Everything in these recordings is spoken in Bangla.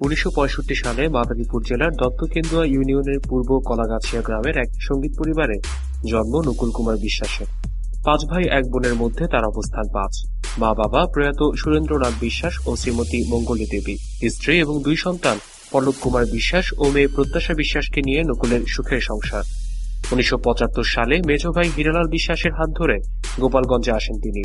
উনিশশো পঁয়ষট্টি সালে মাদারীপুর জেলার দত্তকেন্দুয়া ইউনিয়নের পূর্ব কলাগাছিয়া গ্রামের এক সংগীত পরিবারে জন্ম নকুল কুমার বিশ্বাসের। পাঁচ ভাই, এক বোনের মধ্যে তার অবস্থান পাঁচ। মা বাবা প্রয়াত সুরেন্দ্রনাথ বিশ্বাস ও শ্রীমতী মঙ্গলী দেবী। স্ত্রী এবং দুই সন্তান পল্লব কুমার বিশ্বাস ও মেয়ে প্রত্যাশা বিশ্বাসকে নিয়ে নকুলের সুখের সংসার। উনিশশো পঁচাত্তর সালে মেজ ভাই হিরালাল বিশ্বাসের হাত ধরে গোপালগঞ্জে আসেন তিনি।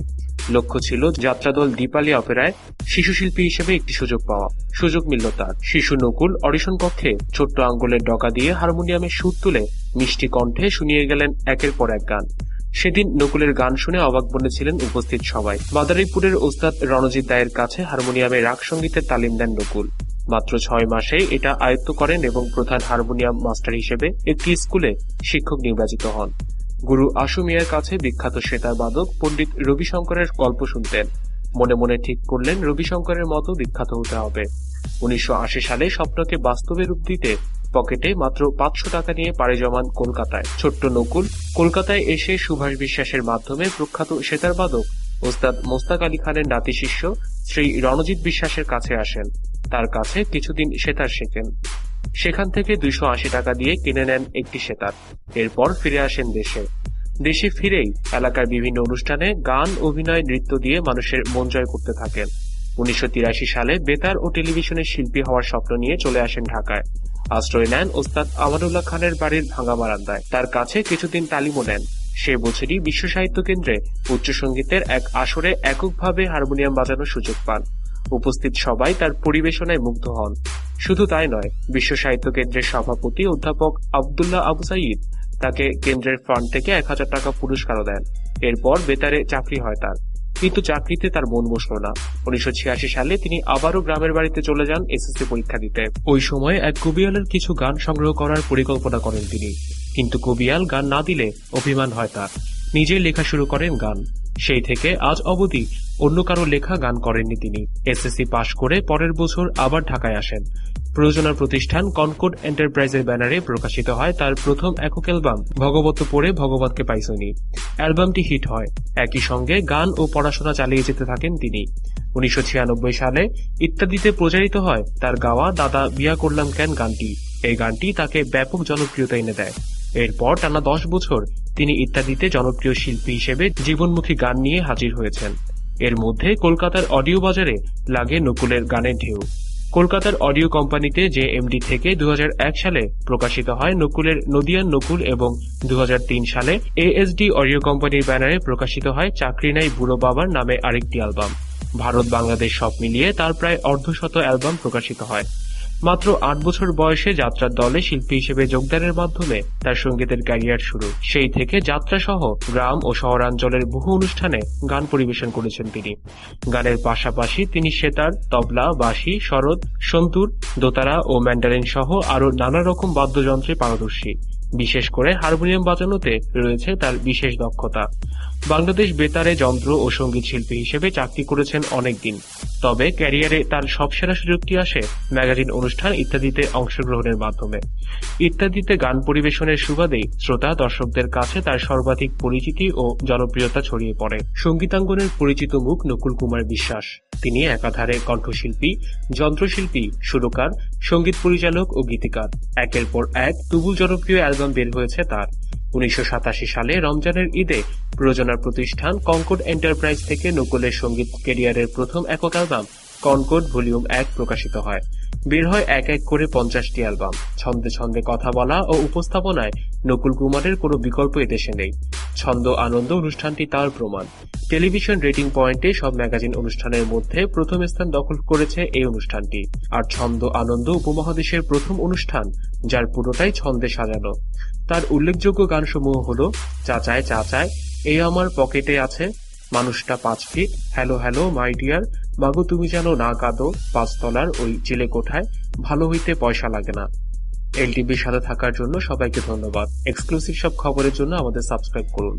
লক্ষ্য ছিল যাত্রাদল দীপালি অপেরায় শিশু শিল্পী হিসেবে একটি সুযোগ পাওয়া। সুযোগ মিলল তার। শিশু নকুল অডিশন কক্ষে ছোট্ট আঙ্গুলের ডকা দিয়ে হারমোনিয়ামে সুর তুলে মিষ্টি কণ্ঠে শুনিয়ে গেলেন একের পর এক গান। সেদিন নকুলের গান শুনে অবাক বনেছিলেন উপস্থিত সবাই। মাদারীপুরের ওস্তাদ রণজিৎ দায়ের কাছে হারমোনিয়ামে রাগ সঙ্গীতের তালিম দেন নকুল। মাত্র ছয় মাসে এটা আয়ত্ত করেন এবং প্রধান হারমোনিয়াম মাস্টার হিসেবে একটি স্কুলে শিক্ষক নির্বাচিত হন। গুরু আশু মিয়ার কাছে বিখ্যাত সেতার বাদক পণ্ডিত রবিশঙ্করের গল্প শুনতেন। মনে মনে ঠিক করলেন রবিশঙ্করের মতো বিখ্যাত হতে হবে। উনিশশো সালে স্বপ্নকে বাস্তবে রূপ দিতে পকেটে মাত্র পাঁচশো টাকা নিয়ে পাড়ি জমান কলকাতায়। ছোট্ট নকুল কলকাতায় এসে সুভাষ বিশ্বাসের মাধ্যমে প্রখ্যাত সেতার বাদক ওস্তাদ মোস্তাক আলী খানের নাতি শিষ্য শ্রী রণজিৎ বিশ্বাসের কাছে আসেন। তার কাছে কিছুদিন সেতার শেখেন সেখান থেকে দুইশো আশি টাকা দিয়ে কিনে নেন একটি সেতার। এরপর ফিরে আসেন দেশে। দেশে ফিরেই এলাকার বিভিন্ন অনুষ্ঠানে গান, অভিনয়, নৃত্য দিয়ে মানুষের মন জয় করতে থাকেন। উনিশশো তিরাশি সালে বেতার ও টেলিভিশনের শিল্পী হওয়ার স্বপ্ন নিয়ে চলে আসেন ঢাকায়। আশ্রয় নেন ওস্তাদ আমানুল্লাহ খানের বাড়ির ভাঙা বারান্দায়। তার কাছে কিছুদিন তালিমও নেন। সে বছরই বিশ্ব সাহিত্য কেন্দ্রে উচ্চ সঙ্গীতের এক আসরে এককভাবে হারমোনিয়াম বাজানোর সুযোগ পান। উপস্থিত সবাই তার পরিবেশনায় মুগ্ধ হন। শুধু তাই নয়, বিশ্ব সাহিত্য কেন্দ্রের সভাপতি অধ্যাপক আবদুল্লাহ আবু সাইদ তাকে কেন্দ্রের ফান্ড থেকে এক হাজার টাকা পুরস্কারও দেন। এরপর বেতারে চাকরি হয় তার। কিন্তু চাকরিতে তার মন বসল না। উনিশশো ছিয়াশি সালে তিনি আবারও গ্রামের বাড়িতে চলে যান এসএসসি পরীক্ষা দিতে। ওই সময় এক কবিয়ালের কিছু গান সংগ্রহ করার পরিকল্পনা করেন তিনি। কিন্তু কবিয়াল গান না দিলে অভিমান হয় তার। নিজেই লেখা শুরু করেন গান। সেই থেকে আজ অবধি অন্য কারও লেখা গান করেননি তিনি। এসএসসি পাশ করে পরের বছর আবার ঢাকায় আসেন। প্রযোজনা প্রতিষ্ঠান কনকোড এন্টারপ্রাইজের ব্যানারে প্রকাশিত হয় তার প্রথম একক অ্যালবাম, ভগবত পড়ে ভগবতকে পাইছনি অ্যালবামটি হিট হয়। একই সঙ্গে গান ও পড়াশোনা চালিয়ে যেতে থাকেন তিনি। উনিশশো ছিয়ানব্বই সালে ইত্যাদিতে প্রচারিত হয় তার গাওয়া দাদা বিয়া করলাম কেন গানটি। এই গানটি তাকে ব্যাপক জনপ্রিয়তা এনে দেয়। এরপর টানা দশ বছর তিনি ইত্যাদিতে জনপ্রিয় শিল্পী হিসেবে জীবনমুখী গান নিয়ে হাজির হয়েছেন। এর মধ্যে কলকাতার অডিও বাজারে লাগে নকুলের গানের ঢেউ। কলকাতার অডিও কোম্পানিতে যে এমডি থেকে দু হাজার এক সালে প্রকাশিত হয় নকুলের নদিয়ান নকুল এবং দু হাজার তিন সালে এএসডি অডিও কোম্পানির ব্যানারে প্রকাশিত হয় চাকরি নাই বুড়ো বাবার নামে আরেকটি অ্যালবাম। ভারত বাংলাদেশ সব মিলিয়ে তার প্রায় অর্ধশত অ্যালবাম প্রকাশিত হয়। মাত্র আট বছর বয়সে যাত্রার দলে শিল্পী হিসেবে যোগদানের মাধ্যমে তার সঙ্গীতের ক্যারিয়ার শুরু। সেই থেকে যাত্রা সহ গ্রাম ও শহরাঞ্চলের বহু অনুষ্ঠানে গান পরিবেশন করেছেন তিনি। গানের পাশাপাশি তিনি সেতার, তবলা, বাঁশি, শরৎ, সন্তুর, দোতারা ও ম্যান্ডারিন সহ আরও নানা রকম বাদ্যযন্ত্রে পারদর্শী। বিশেষ করে হারমোনিয়াম বাজানোতে রয়েছে তার বিশেষ দক্ষতা। বাংলাদেশ বেতারে যন্ত্র ও সংগীত শিল্পী হিসেবে চাকরি করেছেন অনেকদিন। তবে ক্যারিয়ারে তার সবসেরা সুযোগটি আসে ম্যাগাজিন অনুষ্ঠান ইত্যাদিতে অংশগ্রহণের মাধ্যমে। ইত্যাদিতে গান পরিবেশনের সুবাদেই শ্রোতা, দর্শকদের কাছে তার সর্বাধিক পরিচিতি ও জনপ্রিয়তা ছড়িয়ে পড়ে। সঙ্গীতাঙ্গনের পরিচিত মুখ নকুল কুমার বিশ্বাস। তিনি একাধারে কণ্ঠশিল্পী, যন্ত্রশিল্পী, সুরকার, সংগীত পরিচালক ও গীতিকার। একের পর এক তুবুল জনপ্রিয় অ্যালবাম বের হয়েছে তার। উনিশশো সাতাশি সালে রমজানের ঈদে প্রযোজনা প্রতিষ্ঠান কনকোড এন্টারপ্রাইজ থেকে নকুলের সংগীত কেরিয়ারের প্রথম একক অ্যালবাম কনকোড ভলিউম এক প্রকাশিত হয়। বের হয় এক এক করে পঞ্চাশটি অ্যালবাম। ছন্দে ছন্দে কথা বলা ও উপস্থাপনায় নকুল কুমারের কোনো বিকল্প এদেশে নেই। ছন্দ, আনন্দ অনুষ্ঠানটি তার প্রমাণ। টেলিভিশন রেটিং পয়েন্টে সব ম্যাগাজিন অনুষ্ঠানের মধ্যে প্রথম স্থান দখল করেছে এই অনুষ্ঠানটি। আর ছন্দ আনন্দ উপমহাদেশের প্রথম অনুষ্ঠান, যার পুরোটাই ছন্দে সাজানো। তার উল্লেখযোগ্য গানসমূহ হল, চাচায় চাচায় এই আমার পকেটে আছে, মানুষটা পাঁচ feet, hello hello my dear, মাগো তুমি যেন না কাঁদো, পাঁচতলার ওই চিলে কোঠায়, ভালো হইতে পয়সা লাগে না। এলটিভির সাথে থাকার জন্য সবাইকে ধন্যবাদ। এক্সক্লুসিভ সব খবরের জন্য আমাদের সাবস্ক্রাইব করুন।